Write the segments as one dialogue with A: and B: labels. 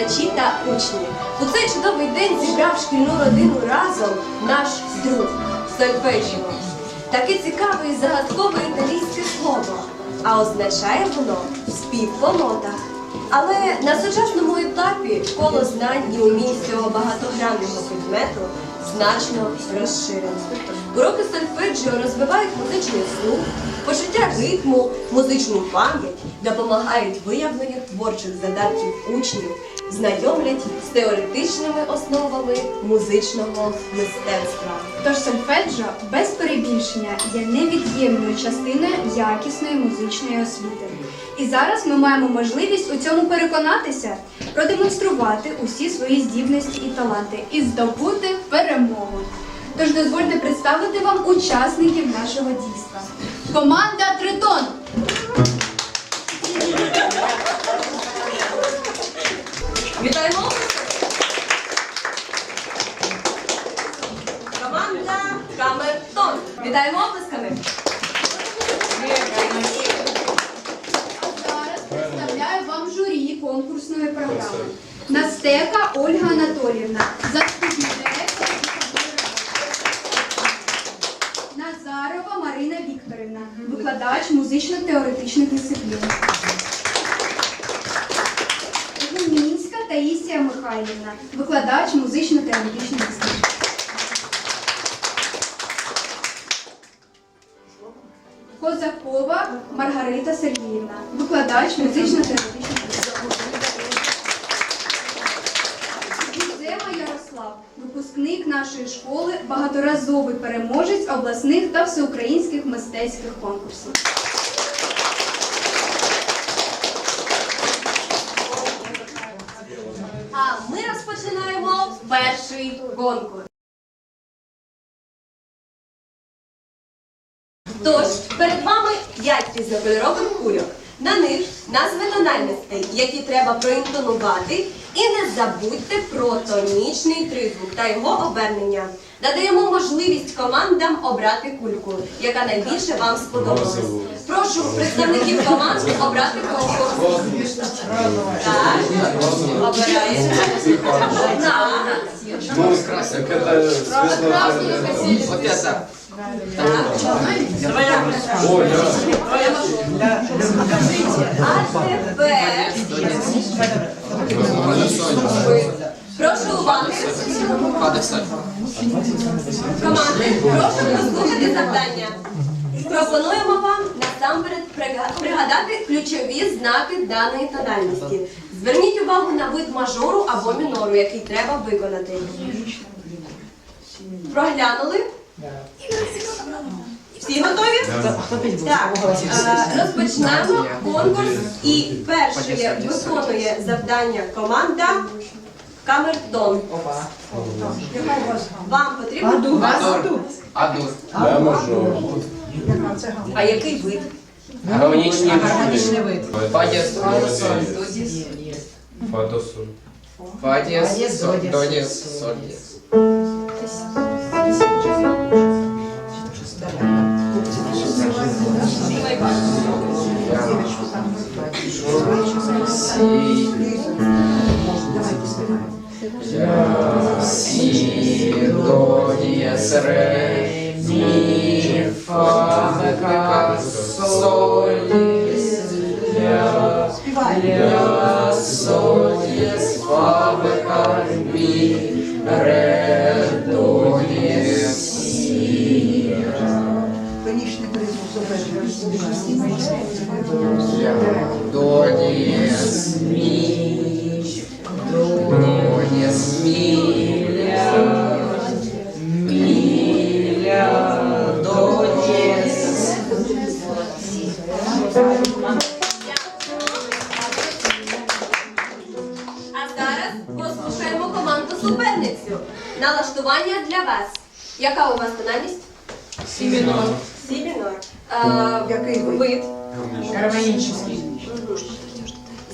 A: викладачі та учні, у цей чудовий день зібрав шкільну родину разом наш друг Сольфеджіо. Таке цікаве і загадкове італійське слово, а означає воно спів по нотах. Але на сучасному етапі коло знань і умінь цього багатогранного предмету значно розширено. Уроки сольфеджіо розвивають музичний слух, почуття ритму, музичну пам'ять, допомагають виявленню творчих задатків учнів, знайомлять з теоретичними основами музичного мистецтва.
B: Тож сольфеджіо без перебільшення є невід'ємною частиною якісної музичної освіти. І зараз ми маємо можливість у цьому переконатися, продемонструвати усі свої здібності і таланти і здобути перемогу. Тож дозвольте представити вам учасників нашого дійства. Команда Тритон.
A: Вітаємо! Команда Камертон. Вітаємо оплесками!
B: Зараз представляю вам журі конкурсної програми. Настека Ольга Анатоліївна, заступник директора. Назарова Марина Вікторівна, викладач музично-теоретичних дисциплін. Таїсія Михайлівна, викладач музично-теоретичних дисциплін. Козакова Маргарита Сергіївна, викладач музично-теоретичних дисциплін. Гузема Ярослав, випускник нашої школи, багаторазовий переможець обласних та всеукраїнських мистецьких конкурсів.
A: Перший конкурс. Тож, перед вами 5 різнокольорових кульок. На них назви тональностей, які треба проінтонувати. І не забудьте про тонічний тризвук та його обернення. Надаємо можливість командам обрати кульку, яка найбільше вам сподобалась. Прошу представників команд обрати кульку. Так, обираєте. Одна.
C: Ну, как это связано?
D: Вот это.
A: Так.
C: О, я.
A: А тепер прошу уваги. Команди, прошу послухати завдання. Пропонуємо вам насамперед пригадати ключові знаки даної тональності. Зверніть увагу на вид мажору або мінору, який треба виконати. Проглянули? Всі готові? Так, е, розпочнемо конкурс і першою виконує завдання команда Камертон. Вам потрібно?
D: Адур.
C: Я можу.
A: А який вид?
D: Гармонічні
E: Гармонічний вид.
D: Фадіс.
C: Фадосу.
D: Фадіс.
E: Фадіс, додіс.
D: Додіс. Содіс. Я. Сі. До. Дієс. Ре. Мі. Фа. Ка. Соль. Ля. Ля. Соль. Фа. Ка. Ре. До. Сі.
E: Конічний призвук.
D: До мі,
A: Налаштування для вас. Яка у вас тональність?
D: Сі мінор.
A: Сі мінор.
E: Який вид?
A: вид?
E: Гармонічний.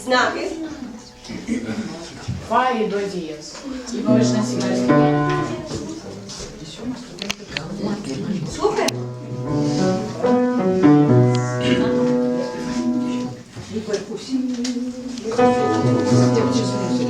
A: Знаки?
E: Фа і до дієс. І повишна сімейська.
A: Слухаємо.
E: Дівчата.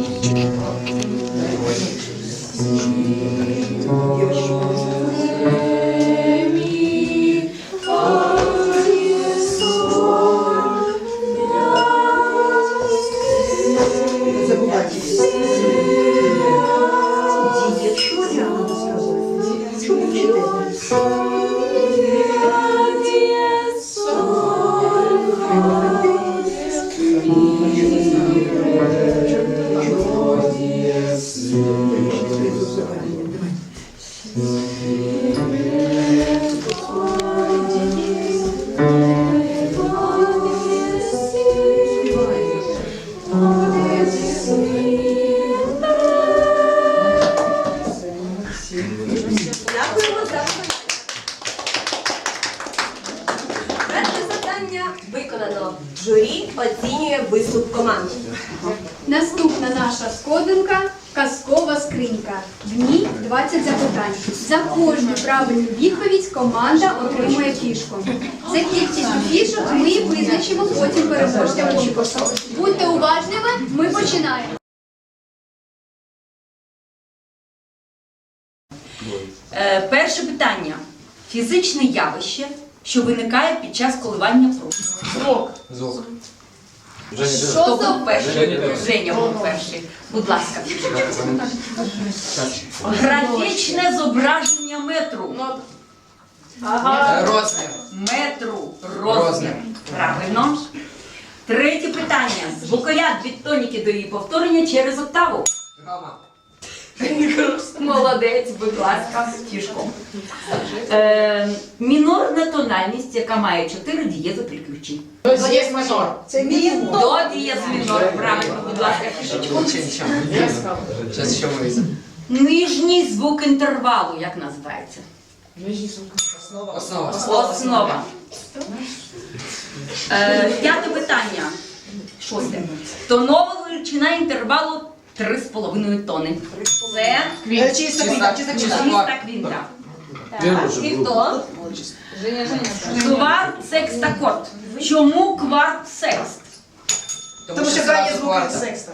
A: Виконано. Журі оцінює виступ команди.
B: Наступна наша сходинка казкова скринька. В ній 20 запитань. За кожну правильну відповідь команда отримує фішку. За кількістю фішок ми визначимо потім переможця конкурсу. Будьте уважними, ми починаємо.
F: Е, перше питання. Фізичне явище, що виникає під час коливання пружини.
C: Звук.
F: Хто був перший?
C: Женя,
F: був перший. Будь ласка. Графічне зображення метру.
D: Розмір.
F: Метру. Розмір.
D: Розмір.
F: Правильно. Третє питання. Звукоряд від тоніки до її повторення через октаву.
D: Гама.
F: Молодець, будь ласка, фішку. Е, мінорна тональність, яка має чотири дієзи при ключі.
E: До дієс мажор. Це
F: До дієз мінор. Правильно, будь ласка, фішечку.
D: Зараз що ми?
F: Нижній звук інтервалу, як називається?
D: Нижній звук Основа.
F: Основа. Е, п'яте питання. Шосте. Тонова величина інтервалу 3,5 тони. Це
D: Чиста квінта. Чиста
F: чиста квінта.
C: Первый же
A: І хто?
F: Кварт секстакорд. Чому кварт секст?
D: Тому що крайні звуки
E: секста.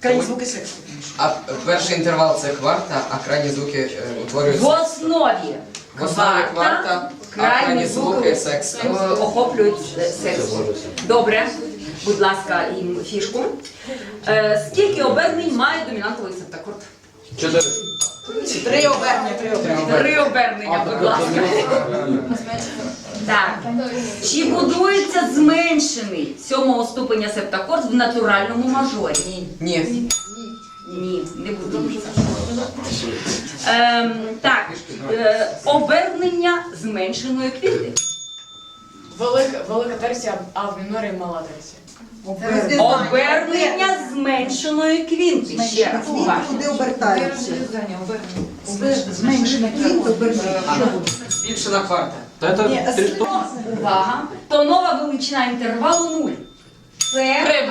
D: Крайні звуки секста. А перший інтервал це кварта, а крайні звуки е,
F: В
D: утворюються.
F: основі
D: В основі кварта, а крайні звуки секста.
F: е, охоплюють е, секс. Добре, будь ласка, їм фішку. Е, скільки обернень має домінантовий септакорд?
C: Чотири.
E: Три обернення, три обернення.
F: Три обернення, будь ласка. Так. Чи будується зменшений сьомого ступеня септакорд в натуральному мажорі? Ні.
D: Ні.
F: Ні, не будується. Ем, так, е, обернення зменшеної квіти.
E: Велика, велика терція, а в мінорі мала терція.
F: Обернення зменшеної квінти. Ще раз уважно.
G: Куди обертаються? Зменшена квінта обертається. Що буде?
D: Кварта.
C: Та это три
F: Увага. Тонова величина інтервалу 0. Це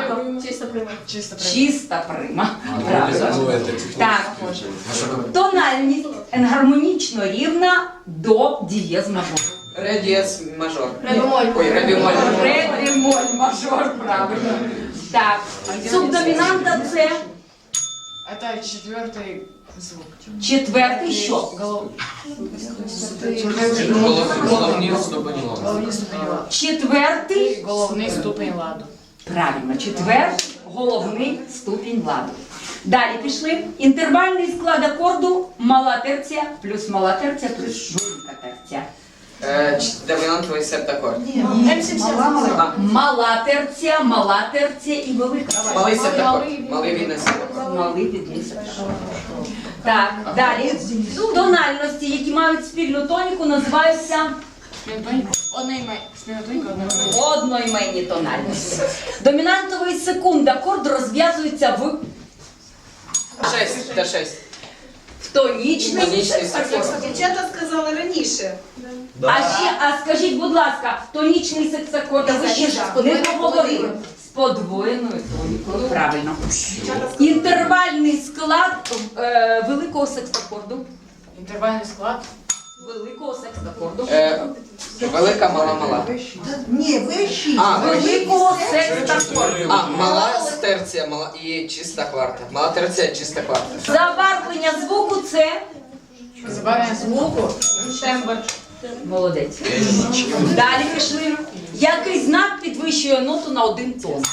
E: Чисто прима. Чисто
F: чиста прима. Так. Тональність енгармонічно рівна до дієз мажору.
D: Ре дієс мажор. Ой, ре бемоль.
F: Ре бемоль мажор, правильно. Так. Субдомінанта це
E: Это четвертый звук.
F: четвертий що?
E: Голов...
D: Головні ступені ладу.
E: Головний ступень ладу.
F: Четвертий
E: Головний ступень ладу.
F: Правильно, четвертий головний ступінь ладу. Далі пішли. Інтервальний склад акорду мала терція плюс мала терція плюс журка терція.
D: Давина твої септакор.
G: Мала
F: терція, мала терція і велика.
D: Малий септакор. Малий відний септакор.
F: Малий відний септакор. Так, далі. Тональності, ну, які мають спільну тоніку, називаються одноіменні тональності. Домінантовий і секунда акорд розв'язується в
D: Шесть. та
F: 6. Тонічний
D: Хтонічний саксофон.
G: Так, дівчата сказали раніше.
F: А ще, а скажіть, будь ласка, тонічний сексакорд, ви ще ж не поговорили. З подвоєною тонікою, правильно. Інтервальний склад е, великого сексакорду.
E: Інтервальний склад?
F: Великого секстакорду.
D: Е, велика, мала, мала.
G: Ні, ви шість.
D: А,
F: Великого секстакорду.
D: А, мала терція, мала і чиста кварта. Мала терція, чиста кварта.
F: Забарвлення звуку це
E: Забавлення звуку. Тембр.
F: молодець. Далі пішли. Який знак підвищує ноту на один тон?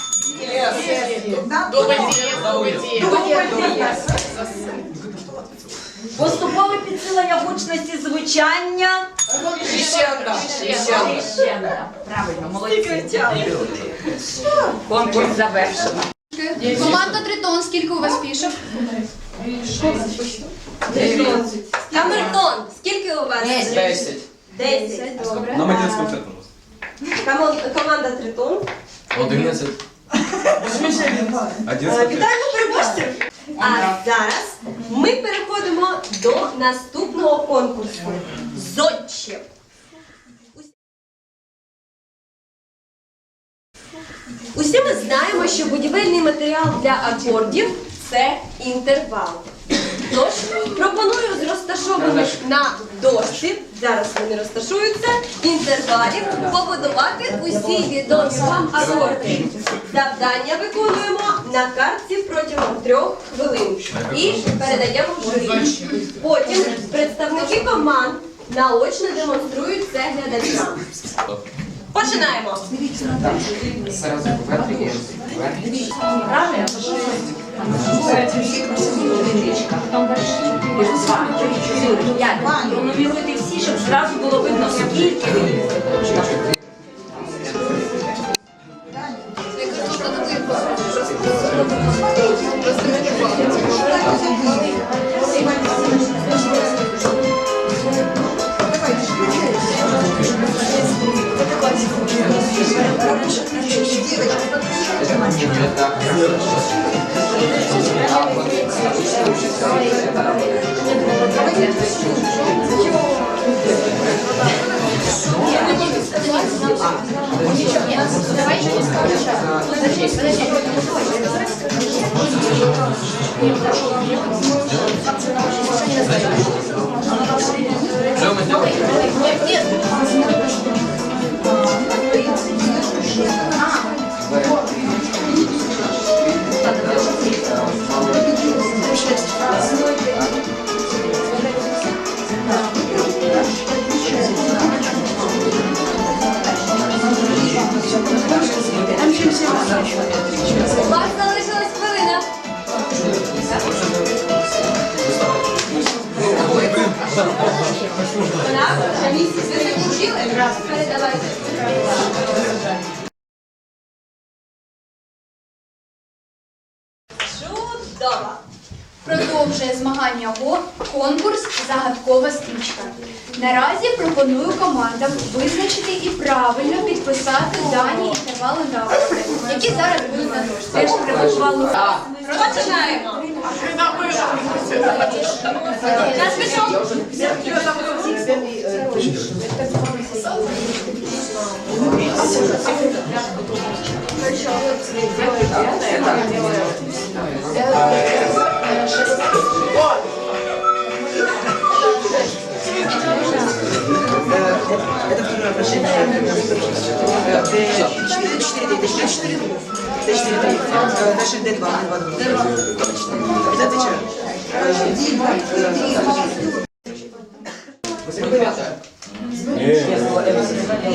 E: Дубль дієс, дубль дієс.
F: Поступове підсилення гучності звучання. Священна. Правильно, молодці. Конкурс завершено.
B: Команда Тритон, скільки у вас фішок?
A: Камертон, скільки у вас?
D: Десять.
A: Десять. Добре.
C: Нам один концерт, пожалуйста.
A: Команда Тритон.
C: Одинадцять.
A: Вітаємо переможців! А зараз ми переходимо до наступного конкурсу. Зодче. Усі ми знаємо, що будівельний матеріал для акордів це інтервал. Тож пропоную з розташованих на дошці, зараз вони розташуються, інтервалів побудувати усі відомі вам акорди. Завдання виконуємо на картці протягом трьох хвилин і передаємо журі. Потім представники команд наочно демонструють це глядачам. Починаємо.
D: Сразу поверх і
F: всі, щоб зразу було видно, скільки ви їздите.
A: У
B: визначити і правильно підписати дані інтервали на акорди, які зараз будуть на дошці.
F: Теж приготували.
A: Починаємо. Час пішов.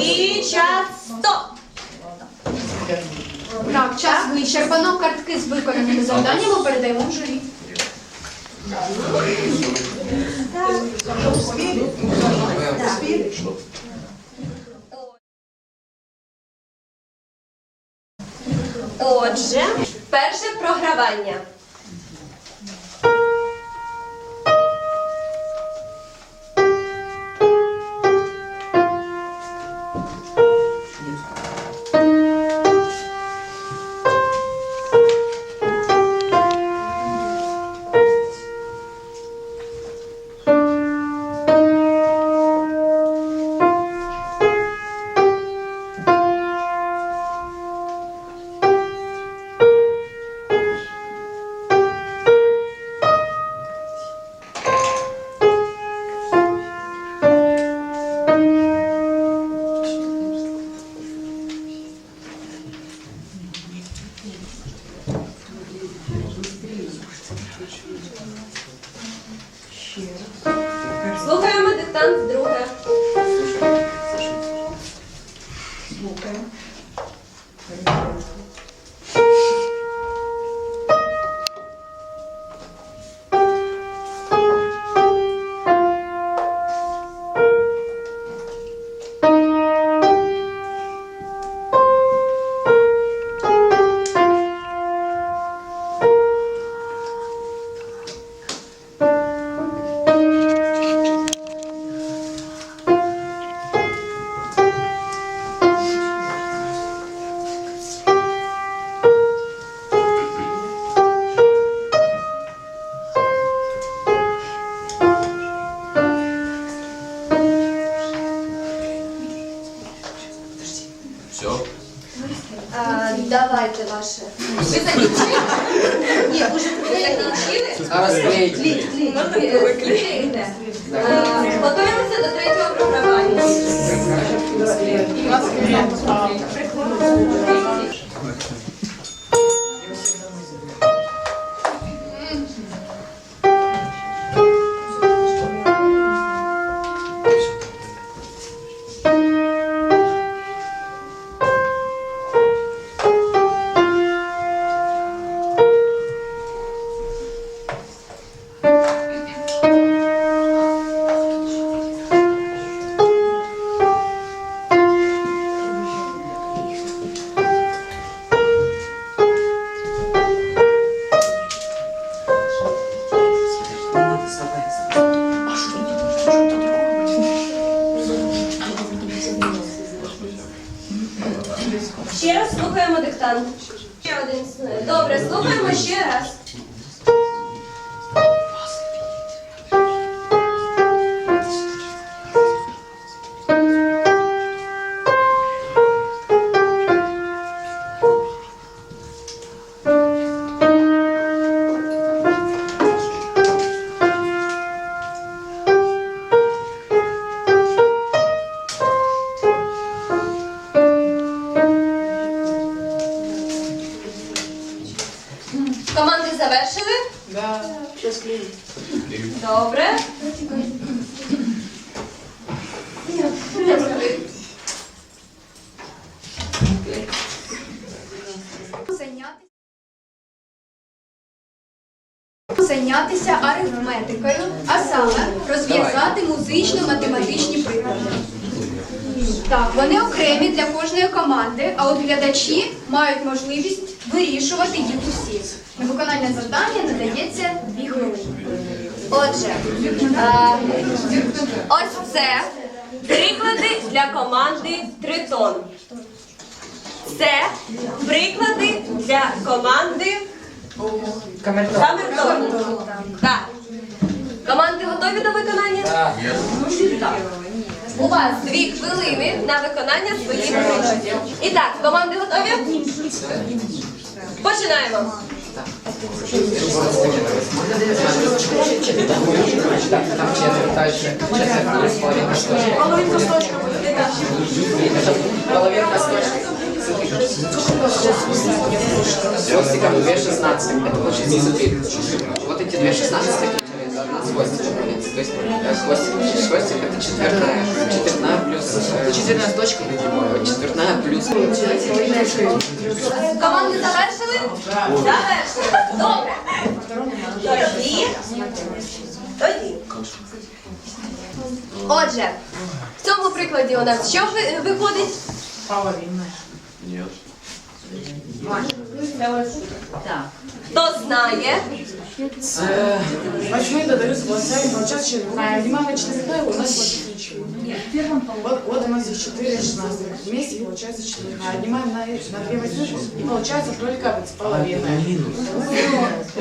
A: І час стоп.
B: Так, час вичерпано. Картки з виконаними завданнями передаємо в журі.
A: Отже, перше програвання. варіант. Давайте ваше. Ви закінчили? Ні, може ви закінчили?
D: А розклеїть.
A: Клеїте. А, Готуємося до третього програмування.
B: Зайнятися арифметикою, а саме розв'язати музично-математичні приклади. Так, вони окремі для кожної команди, а от глядачі мають можливість вирішувати їх усі. На виконання завдання надається дві хвилини.
A: Отже, е, ось це приклади для команди Тритон. Це приклади для команди
D: Камертон.
A: Камертон. Так. Команди готові до виконання?
D: Так.
A: У вас дві хвилини на виконання своїх прикладів. І так, команди готові? Починаємо.
D: Половинка с точкой.
E: Половинка з точками.
D: Половинка с точкой. С хвостиком 2,16. Это получится смотри. Вот эти две шестнадцатых, это одна с хвостиком. будет. То есть э, хвостик, хвостик это четвертная. Четвертная плюс... Четвертная с точкой. Четвертная плюс...
A: Команди завершили? Завершили. Добре. Тоді. Тоді. Отже, в цьому прикладі у нас що ви- виходить?
E: Половина.
C: Нет.
A: Хто знає?
E: Восьмые додаются полосами, получается четвертная. Внимание, четвертая у нас вот ничего. Вот, вот у нас здесь 4 16. Вместе получается четвертная. Отнимаем на, на 2 восьмых и получается только половина.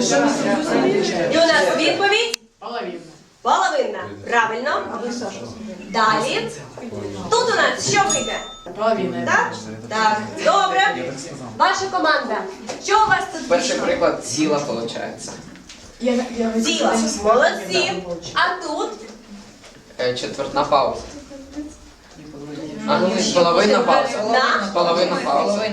E: Что у нас
A: І у нас відповідь
E: Половина.
A: половина. Правильно. Далі. Тут у нас що вийде?
E: Половина.
A: Так? Так. Добре. Ваша команда. Що у вас тут
D: Перший
A: вийшло?
D: приклад ціла получается.
E: Я.
A: Молодці. А тут?
D: Е, Четвертна пауза. А, ну, половина пауза.
A: Да?
D: Половина пауза.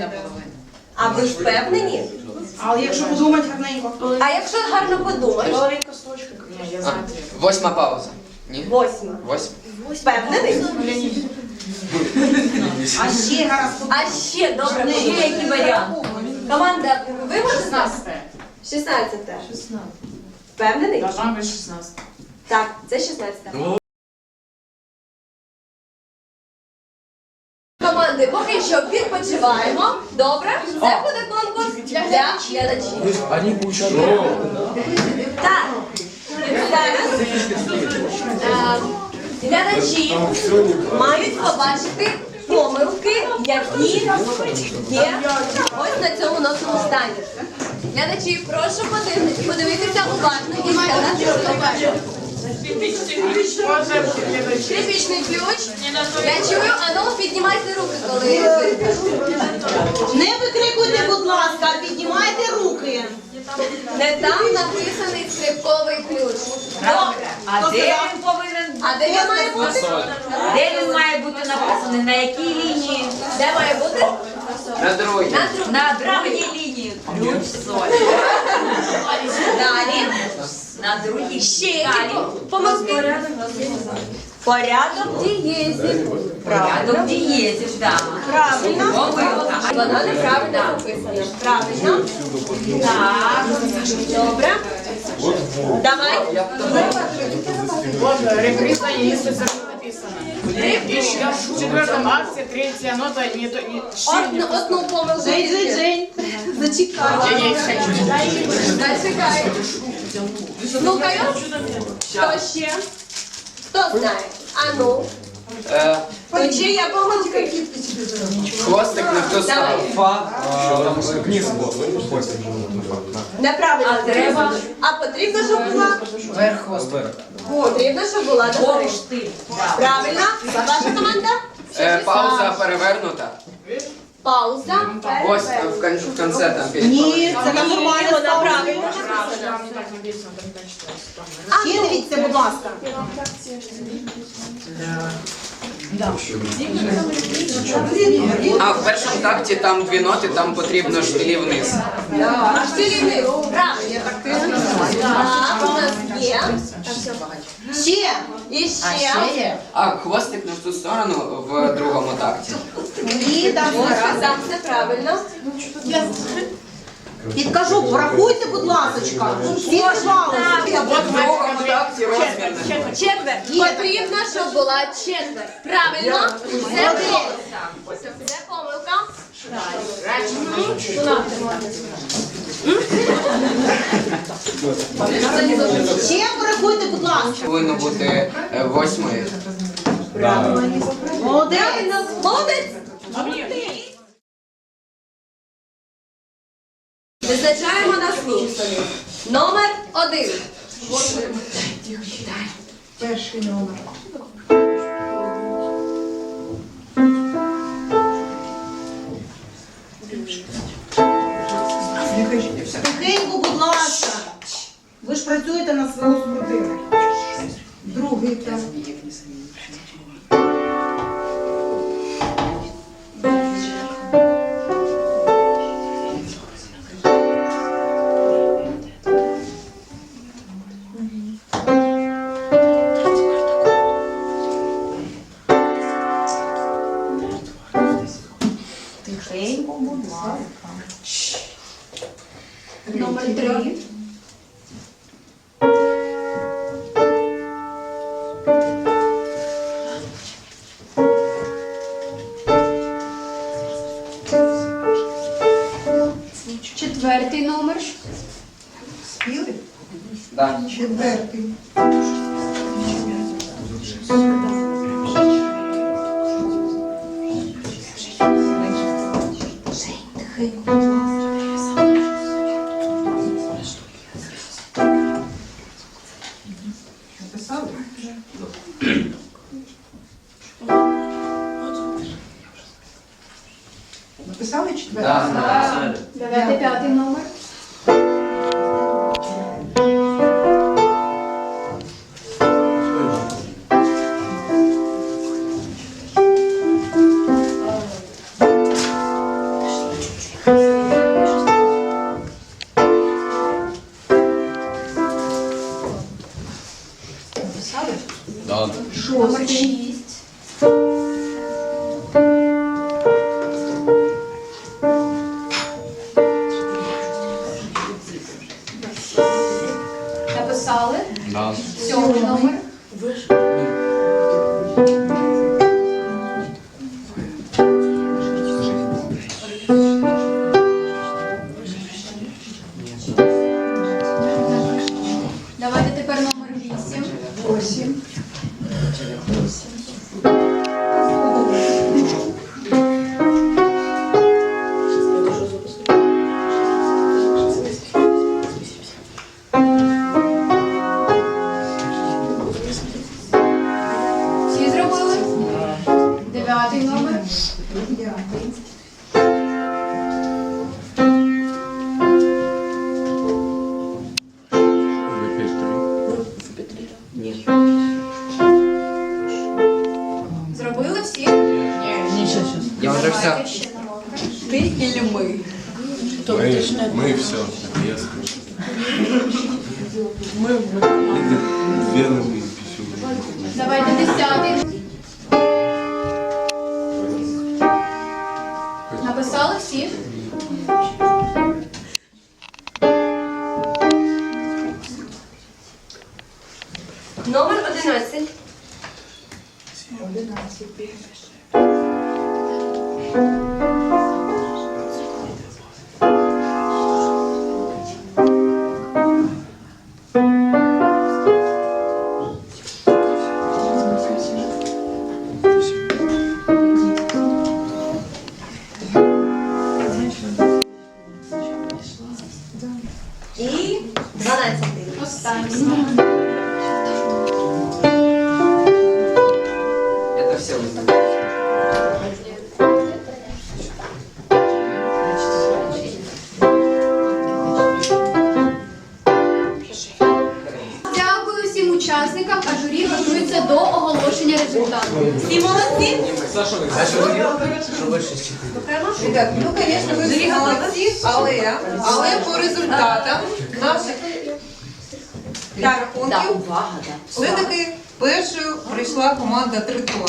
A: А ви впевнені?
G: Але якщо подумати гарненько, то
A: А якщо гарно подумати?
E: Половинка с точкой. Не, я
D: А, восьма пауза. Ні?
A: Восьма.
D: Восьма.
G: Впевнений? А ще
A: А ще добре,
F: Ще який варіант?
A: команда, ви можете
E: 16
A: 16. Впевнений?
E: Должна быть 16
A: Так, це 16. Команди, поки що відпочиваємо. Добре? Це буде конкурс для глядачів.
C: Они получают.
A: Так. Зараз е, глядачі мають побачити помилки, які є ось на цьому носовому стані. Глядачі, прошу подивитися уважно і сказати, що бачите. Трипічний ключ. Я чую, а ну піднімайте руки, коли
G: Не викрикуйте, будь ласка, а піднімайте руки.
A: не там написаний скрипковий ключ. Добре.
F: А де він повинен?
A: А де він має бути?
F: Де він має бути написаний? На якій лінії?
A: Де має бути?
D: На другій.
A: На другій.
F: На другій лінії. Ключ соль. На другій.
A: Ще які по- помилки? Порядок дієзів.
F: Порядок дієзів, так.
G: Правильно.
F: Помилка. А
A: Вона неправильно написана. Правильно.
F: Так.
A: Добре. Давай.
E: Вот реприз на единственном написано. В четвертом акте третья нота не то не
A: Одну, одну помилку.
G: Жень, Жень, Жень. Зачекай.
E: Я не хочу.
A: Зачекай. Слухаю. Хто ще? Хто знає? А ну.
D: Е,
A: То чия помилка?
D: Хвостик не хто. Фа.
A: Неправильно.
F: А треба?
A: А потрібно, щоб була?
D: Верх хвостик.
A: Потрібно, щоб була до гори. Правильно? Ваша команда?
D: Е, Пауза перевернута.
A: Пауза.
D: Ось е, в кон- в кінці там
G: Ні, це там нормально
A: правильно.
G: Ще дивіться, будь ласка.
D: А в першому такті там дві ноти, там потрібно штилі вниз.
A: Аж цілівник. Правильно. Так, у нас є.
G: Ще.
A: І ще.
D: А хвостик в ту сторону в другому такті.
G: Ні, там.
A: Все правильно.
G: Підкажу, порахуйте, будь ласочка. Всі
D: розмір.
A: Четверть. Потрібно, щоб була четверть. Правильно? Це помилка. Це помилка.
G: Ще порахуйте, будь ласка.
D: Повинно бути е, восьмою.
G: Молодець.
A: Правильно. Молодець. Визначаємо наступний. Номер один. Перший номер.
G: Тихенько, будь ласка. Ви ж працюєте на свого супротивника. Другий там. Número 3. Першою прийшла команда Тритон.